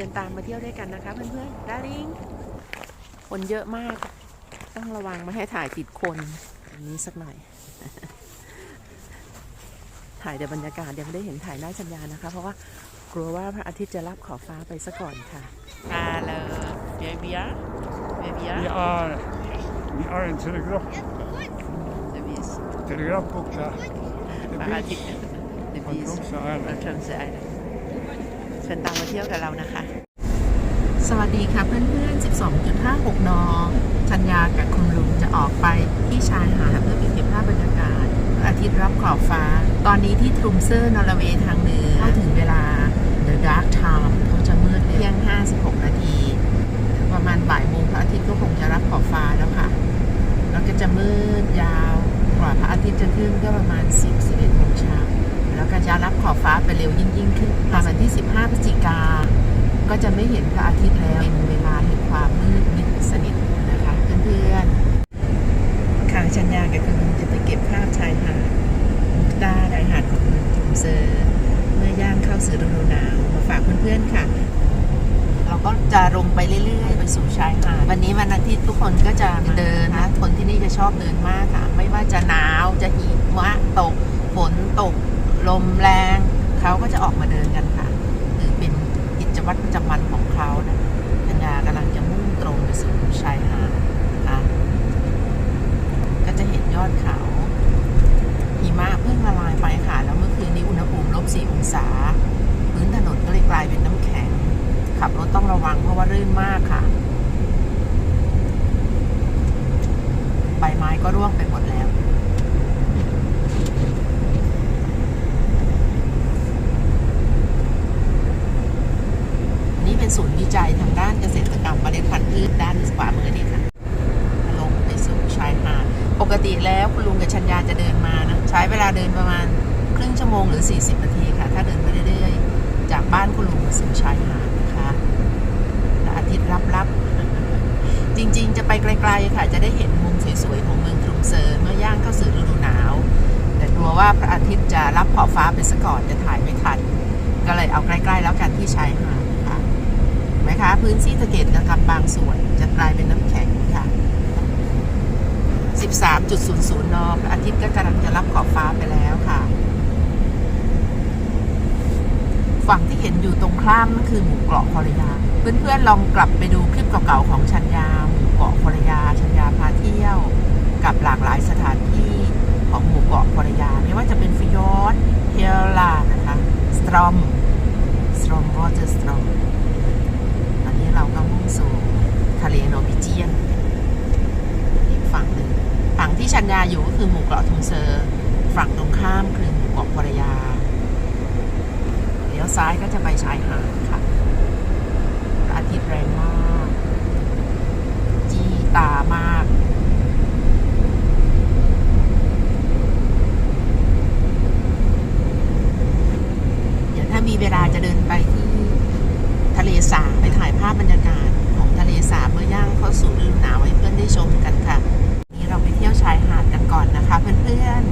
ชิญตามมาเที่ยวด้วยกันนะคะเพื่อนๆดาริงคนเยอะมาก ต้องระวังไม่ให้ถ่ายติดคนอันนี้สักหน่อย ถ่ายแต่บรรยากาศยังไม่ได้เห็นถ่ายหน้าชัญญานะคะ เพราะว่ากลัวว่าพระอาทิตย์จะรับขอบฟ้าไปซะก่อนค่ะฮัลโหลเบียเบียเบียเบีย Vi har, vi har en telegraf, เดวิส telegrafbok der. พระอาทิตย์เด Fra วิส Tromsø เรา Island. เชิญตามมาเที่ยวกับเรานะคะ สวัสดีค่ะเพื่อนๆ 12.56 นชัญญากับคุณลุงจะออกไปที่ชายหาดเพื่อไปเก็บภาพบรรยากาศอาทิตย์รับขอบฟ้า ตอนนี้ที่ทรุมเซอร์นอร์เวย์ทางเหนือเข้าถึงเวลา The Dark Time เขาจะมืดเที่ยง 56 นาทีประมาณบ่ายโมงพระอาทิตย์ก็คงจะรับขอบฟ้าแล้วค่ะ แล้วก็จะมืดยาวกว่าพระอาทิตย์จะขึ้นก็ประมาณ 10 11โมงเช้า แล้วก็จะรับขอบฟ้าไปเร็วยิ่งยิ่งขึ้นพอวันที่ 15พฤศจิกา ก็จะไม่เห็นพระอาทิตย์แล้ว เป็นเวลาแห่งความมืดมิดสนิทนะคะเพื่อนๆค่ะชัญญากับคุณลุงจะไปเก็บภาพชายหาดมุกดาไดหาดของเมืองจุมเซอร์เมื่อย่างเข้าสู่ฤดูหนาวมาฝากเพื่อนๆค่ะ เราก็จะลงไปเรื่อยๆ ไปสู่ชายหาดวันนี้วันอาทิตย์ทุกคนก็จะเดินนะคนที่นี่จะชอบเดินมากค่ะ ไม่ว่าจะหนาวจะหิมะตกฝนตก ลมแรงเขาก็จะออกมาเดินกันค่ะคือเป็นกิจวัตรประจำวันของเขานะปัญญากำลังจะมุ่งตรงไปสู่ชายหาดนะคะก็จะเห็นยอดเขาหิมะเพิ่งละลายไปค่ะ แล้วเมื่อคืนนี้อุณหภูมิลบ4องศา พื้นถนนก็เลยกลายเป็นน้ำแข็ง ขับรถต้องระวังเพราะว่ารื่นมากค่ะ ใบไม้ก็ร่วงไปหมดแล้ว นี่เป็นศูนย์วิจัยทางด้านเกษตรกรรมเมล็ดพันธุ์พืชด้านขวามือนี่ค่ะ ลงไปสู่ชายหาด ปกติแล้วคุณลุงกับชัญญาจะเดินมานะ ใช้เวลาเดิน ประมาณครึ่งชั่วโมงหรือ 40 นาทีค่ะ ถ้าเดินไปเรื่อยๆ จากบ้านคุณลุงมาสู่ชายหาดนะคะพระอาทิตย์รับๆ จริงๆ จะไปไกลๆค่ะ จะได้เห็นมุมสวยๆ ของเมืองทรุมเซอร์เมื่อย่างเข้าสู่ฤดูหนาว แต่กลัวว่าพระอาทิตย์จะรับขอบฟ้าไปซะก่อนจะถ่ายไม่ทัน ก็เลยเอาใกล้ๆแล้วกันที่ชายหาดค่ะไหมคะ พื้นที่สะเก็ดนะครับบางส่วนจะกลายเป็นน้ำ 13.00นพระอาทิตย์ก็กำลังจะรับขอบฟ้าไปแล้วค่ะ ฝั่งที่เห็นอยู่ตรงข้ามนั่นคือหมู่เกาะพรยา เพื่อนๆลองกลับไปดูคลิปเก่าๆของชัญญาหมู่เกาะพรยา ชัญญาพาเที่ยว กับหลากหลายสถานที่ของหมู่เกาะพรยา ไม่ว่าจะเป็นฟิยอร์ดเฮลานะคะสตรอมสตรอมวอเตอร์สตรอมตอนนี้เราก็มุ่งสู่ทะเลโนบิเจียน อีกฝั่งหนึ่ง ฝั่งที่ชัญญาอยู่ก็คือหมู่เกาะทุงเซอร์ ฝั่งตรงข้ามคือหมู่เกาะพรยาเลี้ยวซ้ายก็จะไปชายหาดค่ะอาทิตย์แรงมาก จี้ตามากเดี๋ยวถ้ามีเวลาจะเดินไปที่ทะเลสาบไปถ่ายภาพบรรยากาศของทะเลสาบเมื่อย่างเข้าสู่ฤดูหนาวให้เพื่อนได้ชมกันค่ะ ชายหาดกันก่อนนะคะ เพื่อน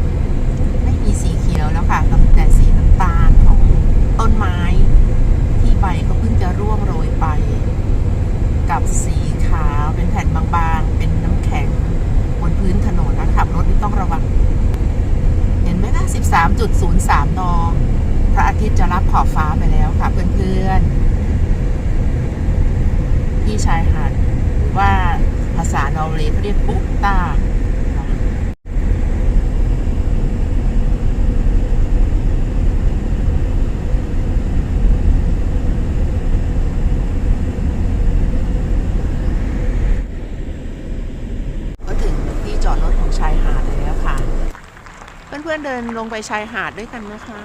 ๆ ไม่มีสีเขียวแล้วค่ะแต่สีน้ำตาลของต้นไม้ที่ใบก็เพิ่งจะร่วงโรยไป กับสีขาวเป็นแผ่นบางๆ เป็นน้ำแข็งบนพื้นถนนนะขับรถนี่ต้องระวัง เห็นไหมคะ13.03 น พระอาทิตย์จะรับขอบฟ้าไปแล้วค่ะ เพื่อนๆ ที่ชายหาดหรือว่า ภาษานอร์เวย์เขาเรียกปุ๊กตาก็ถึงที่จอดรถของชายหาดแล้วค่ะเพื่อนๆเดินลงไปชายหาดด้วยกันนะคะ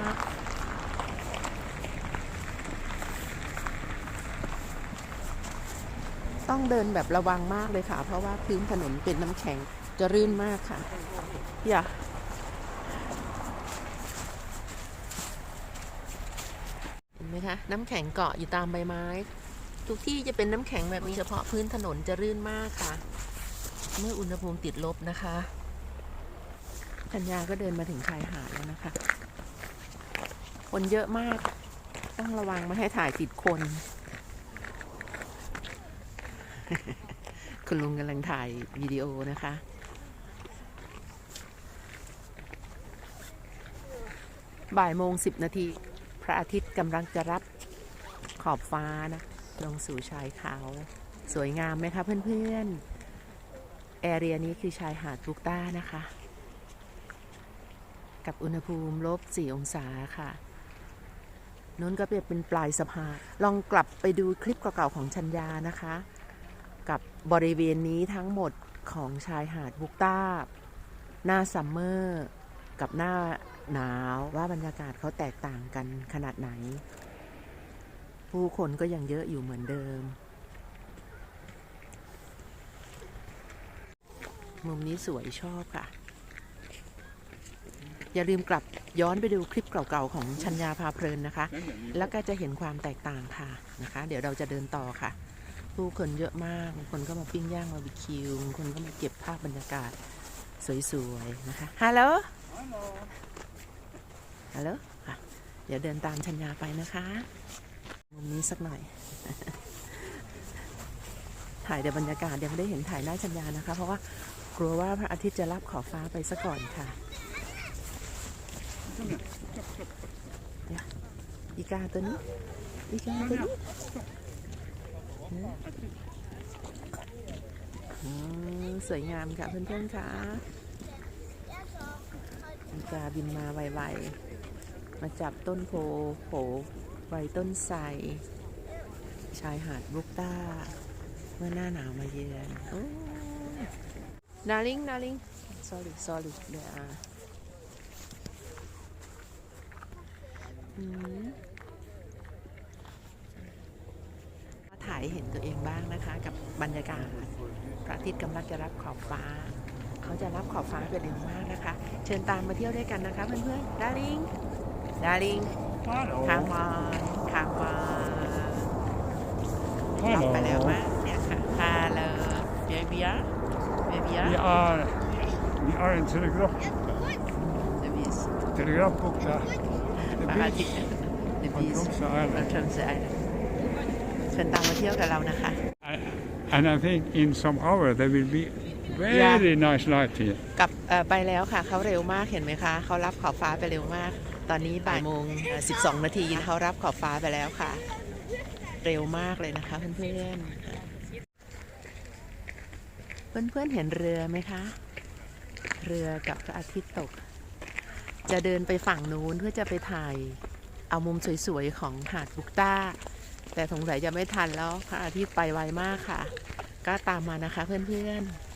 ต้องเดินแบบระวังมากเลยค่ะ เพราะว่าพื้นถนนเป็นน้ำแข็งจะรื่นมากค่ะ อย่าเห็นไหมคะ น้ำแข็งเกาะอยู่ตามใบไม้ ทุกที่จะเป็นน้ำแข็งแบบนี้เฉพาะพื้นถนนจะรื่นมากค่ะ เมื่ออุณหภูมิติดลบนะคะชัญญาก็เดินมาถึงชายหาดแล้วนะคะ คนเยอะมาก ต้องระวังไม่ให้ถ่ายติดคน คุณลุงกำลังถ่ายวิดีโอนะคะ บ่ายโมงสิบนาที พระอาทิตย์กำลังจะรับขอบฟ้านะ ลงสู่ชายเขา สวยงามไหมคะเพื่อนๆ แอเรียนี้คือชายหาดลูกต้านะคะ กับอุณหภูมิลบ4องศาค่ะนู้นก็เป็นปลายสะพานลองกลับไปดูคลิปเก่าๆของชัญญานะคะ กับบริเวณนี้ทั้งหมดของชายหาดบุกต้า หน้าซัมเมอร์กับหน้าหนาวว่าบรรยากาศเขาแตกต่างกันขนาดไหน ผู้คนก็ยังเยอะอยู่เหมือนเดิม มุมนี้สวยชอบค่ะ อย่าลืมกลับย้อนไปดูคลิปเก่าๆของชัญญาพาเพลินนะคะ แล้วก็จะเห็นความแตกต่างค่ะนะคะ เดี๋ยวเราจะเดินต่อค่ะ ผู้คนเยอะมากบางคนก็มาปิ้งย่างมาบิคิวบางคนก็มาเก็บภาพบรรยากาศสวยๆนะคะฮัลโหลฮัลโหลค่ะเดี๋ยวเดินตามชัญญาไปนะคะมุมนี้สักหน่อย ถ่ายแต่บรรยากาศยังไม่ได้เห็นถ่ายหน้าชัญญานะคะ เพราะว่ากลัวว่าพระอาทิตย์จะรับขอบฟ้าไปซะก่อนค่ะอีกาตัวนี้อีกาตัวนี้ สวยงามค่ะเพื่อนๆค่ะอีกาบินมาไวๆ มาจับต้นโพโผไวต้นไทรชายหาดบุกต้า เมื่อหน้าหนาวมาเยือนนาลิงนาลิง sorry sorry เดี๋ยวอะอืมมาถ่ายให้เห็นตัวเองบ้างนะคะ กับบรรยากาศพระอาทิตย์กำลังจะรับขอบฟ้า เขาจะรับขอบฟ้าไปเร็วมากนะคะ เชิญตามมาเที่ยวด้วยกันนะคะเพื่อนๆดาริงดาริง Hallo. คามอนคามอนรับไปแล้ว Hallo. มากเนี่ยค่ะฮัลโหลเบียเบียเบียเบีย We are, we are in Telegraph, เดบิส Telegrafbukta. พ The ระอาทิต beach ย์เด on บิส Tromsø เรา Island. เชิญเสียเชิญตามมาเที่ยวกับเรานะคะ And I think in some hour there will be very nice light here. กลับเอ่อไปแล้วค่ะเขาเร็วมากเห็นไหมคะเขารับขอบฟ้าไปเร็วมาก ตอนนี้บ่ายโมงเอ่อ12 นาทีเขารับขอบฟ้าไปแล้วค่ะ เร็วมากเลยนะคะเพื่อนๆค่ะเพื่อนๆเห็นเรือไหมคะ เรือกับพระอาทิตย์ตก จะเดินไปฝั่งนู้นเพื่อจะไปถ่าย เอามุมสวยๆของหาดบุกต้า แต่สงสัยจะไม่ทันแล้วพระอาทิตย์ไปไวมากค่ะ ก็ตามมานะคะเพื่อนๆ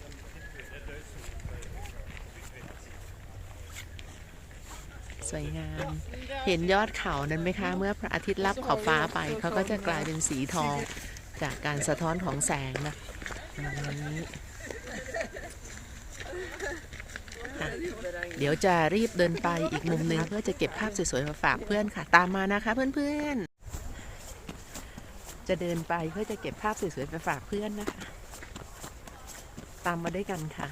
สวยงาม เห็นยอดเขานั้นไหมคะ เมื่อพระอาทิตย์ลับขอบฟ้าไป เขาก็จะกลายเป็นสีทองจากการสะท้อนของแสงนะนี้เดี๋ยวจะรีบเดินไปอีกมุมหนึ่งเพื่อจะเก็บภาพสวยๆมาฝากเพื่อนค่ะ ตามมานะคะเพื่อนๆ จะเดินไปเพื่อจะเก็บภาพสวยๆไปฝากเพื่อนนะคะ ตามมาด้วยกันค่ะ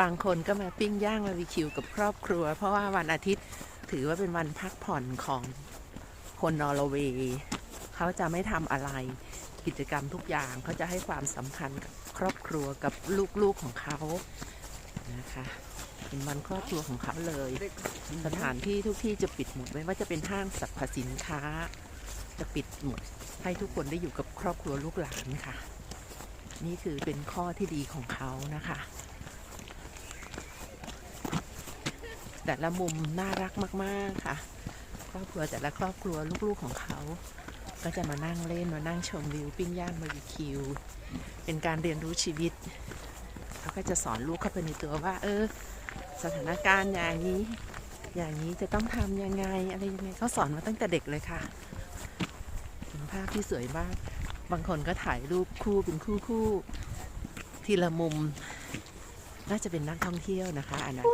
บางคนก็มาปิ้งย่างบาร์บีคิวกับครอบครัว เพราะว่าวันอาทิตย์ถือว่าเป็นวันพักผ่อนของคนนอร์เวย์เขาจะไม่ทำอะไรกิจกรรมทุกอย่างเขาจะให้ความสำคัญกับครอบครัวกับลูกๆของเขานะคะ เป็นวันครอบครัวของเขาเลย สถานที่ทุกที่จะปิดหมดไม่ว่าจะเป็นห้างสรรพสินค้า จะปิดหมด ให้ทุกคนได้อยู่กับครอบครัวลูกหลานค่ะ นี่คือเป็นข้อที่ดีของเขานะคะ แต่ละมุมน่ารักมาก ๆค่ะ ครอบครัวแต่ละครอบครัวลูกๆของเขา ก็จะมานั่งเล่นมานั่งชมวิวปิ้งย่างบาร์บีคิว เป็นการเรียนรู้ชีวิตเขาก็จะสอนลูกเข้าไปในตัวว่า เออ สถานการณ์อย่างนี้ อย่างนี้จะต้องทำยังไงอะไรยังไงเขาสอนมาตั้งแต่เด็กเลยค่ะเป็นภาพที่สวยมาก บางคนก็ถ่ายรูปคู่เป็นคู่คู่ทีละมุม น่าจะเป็นนักท่องเที่ยวนะคะอันนั้น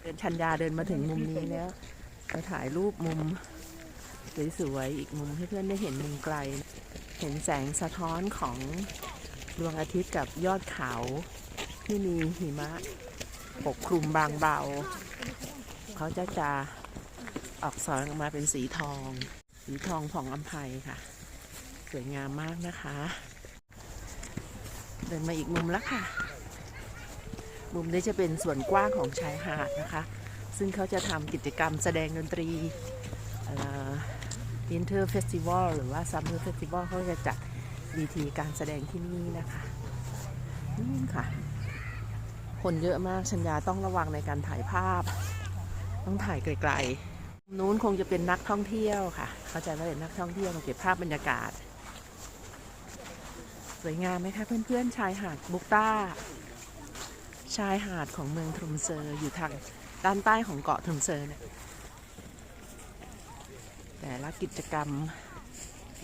เดินชัญญาเดินมาถึงมุมนี้แล้วมาถ่ายรูปมุมสวยๆอีกมุมให้เพื่อนได้เห็นมุมไกล เห็นแสงสะท้อนของดวงอาทิตย์กับยอดเขาที่มีหิมะ ปกคลุมบางเบา เขาจะจะออกสอนออกมาเป็นสีทอง สีทองผ่องอัมภัยค่ะ สวยงามมากนะคะ เดินมาอีกมุมแล้วค่ะ มุมนี้จะเป็นส่วนกว้างของชายหาดนะคะ ซึ่งเขาจะทำกิจกรรมแสดงดนตรีวินเทอร์เฟสติวัลหรือว่าซัมเมอร์เฟสติวัลเขาจะจัดวีทีการแสดงที่นี่นะคะนี่ค่ะ คนเยอะมากชัญญาต้องระวังในการถ่ายภาพ ต้องถ่ายไกลๆนู้นคงจะเป็นนักท่องเที่ยวค่ะ เข้าใจว่าเป็นนักท่องเที่ยวมาเก็บภาพบรรยากาศ สวยงามไหมคะเพื่อนๆชายหาดบุกต้า ชายหาดของเมืองทรุมเซอร์อยู่ทางด้านใต้ของเกาะทรุมเซอร์เนี่ยแต่ละกิจกรรม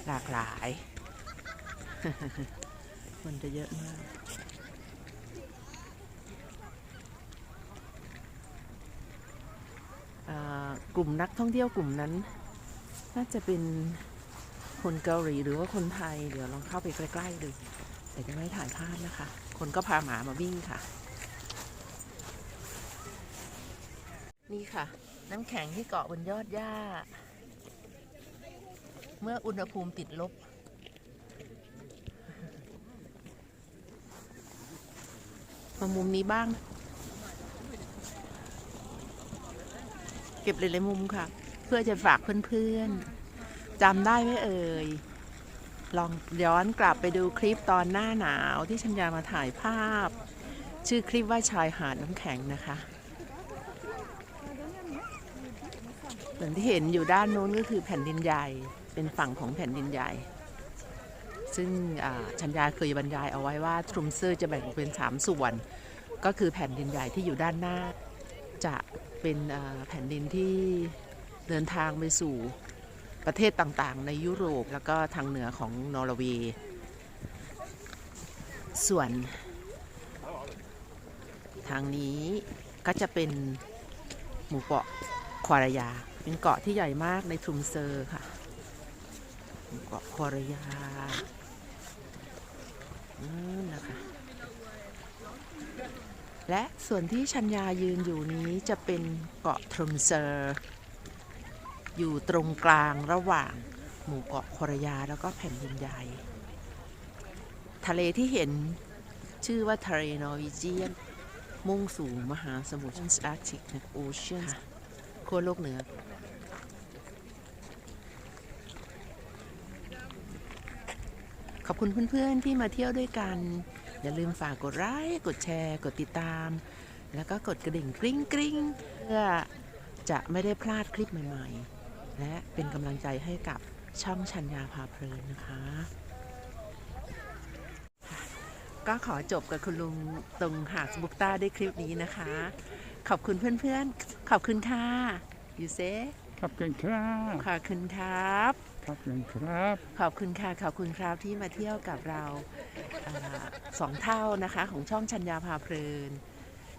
หลากหลาย คนจะเยอะมาก อ่า กลุ่มนักท่องเที่ยวกลุ่มนั้น น่าจะเป็นคนเกาหลีหรือว่าคนไทย เดี๋ยวลองเข้าไปใกล้ๆดูแต่จะไม่ถ่ายภาพนะคะ คนก็พาหมามาวิ่งค่ะ นี่ค่ะ น้ำแข็งที่เกาะบนยอดหญ้า เมื่ออุณหภูมิติดลบมามุมนี้บ้าง เก็บหลายๆมุมค่ะ เพื่อจะฝากเพื่อนๆจำได้ไหมเอ่ย ลองย้อนกลับไปดูคลิปตอนหน้าหนาวที่ชัญญามาถ่ายภาพ ชื่อคลิปว่าชายหาดน้ำแข็งนะคะเหมือนที่เห็นอยู่ด้านโน้นก็คือแผ่นดินใหญ่ เป็นฝั่งของแผ่นดินใหญ่ ซึ่งชัญญาเคยบรรยายเอาไว้ว่าทรุมเซอร์จะแบ่งเป็น 3 ส่วน ก็คือแผ่นดินใหญ่ที่อยู่ด้านหน้าจะ เป็นแผ่นดินที่เดินทางไปสู่ประเทศต่างๆ ในยุโรปแล้วก็ทางเหนือของนอร์เวย์ส่วน ทางนี้ก็จะเป็นหมู่เกาะควารยา เป็นเกาะที่ใหญ่มากในทุมเซอร์ค่ะหมู่เกาะควารยานั่นนะคะ และส่วนที่ชัญญายืนอยู่นี้จะเป็นเกาะทรุมเซอร์ อยู่ตรงกลางระหว่างหมู่เกาะควารายาแล้วก็แผ่นดินใหญ่ทะเลที่เห็นชื่อว่าทะเลนอร์วีเจียน มุ่งสู่มหาสมุทรอาร์กติกโอเชียนขั้วโลกเหนือ ขอบคุณเพื่อนๆที่มาเที่ยวด้วยกัน อย่าลืมฝากกดไลค์กดแชร์ กดติดตาม แล้วก็กดกระดิ่งกริ๊งกริ๊งเพื่อจะไม่ได้พลาดคลิปใหม่ๆ และเป็นกำลังใจให้กับช่องชัญญาพาเพลินนะคะ ก็ขอจบกับคุณลุงตรงหาดสบุกต้าด้วยคลิปนี้นะคะ ขอบคุณเพื่อนๆ ขอบคุณค่ะยูเซ Kapten Krab. ขอบคุณครับ Kapten Krab. ขอบคุณค่ะ ขอบคุณครับที่มาเที่ยวกับเราอาสองเท่านะคะ ของช่องชัญญาพาเพลิน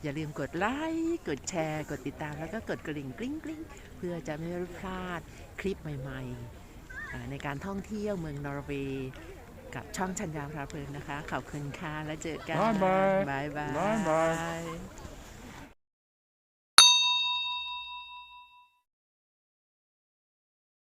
อย่าลืมกดไลค์กดแชร์ กดติดตามแล้วก็กดกระดิ่งกริ๊งกริ๊งเพื่อจะไม่พลาดคลิปใหม่ๆอ่าในการท่องเที่ยวเมืองนอร์เวย์กับช่องชัญญาพาเพลินนะคะ ขอบคุณค่ะแล้วเจอกัน Bye bye บายบาย Bye bye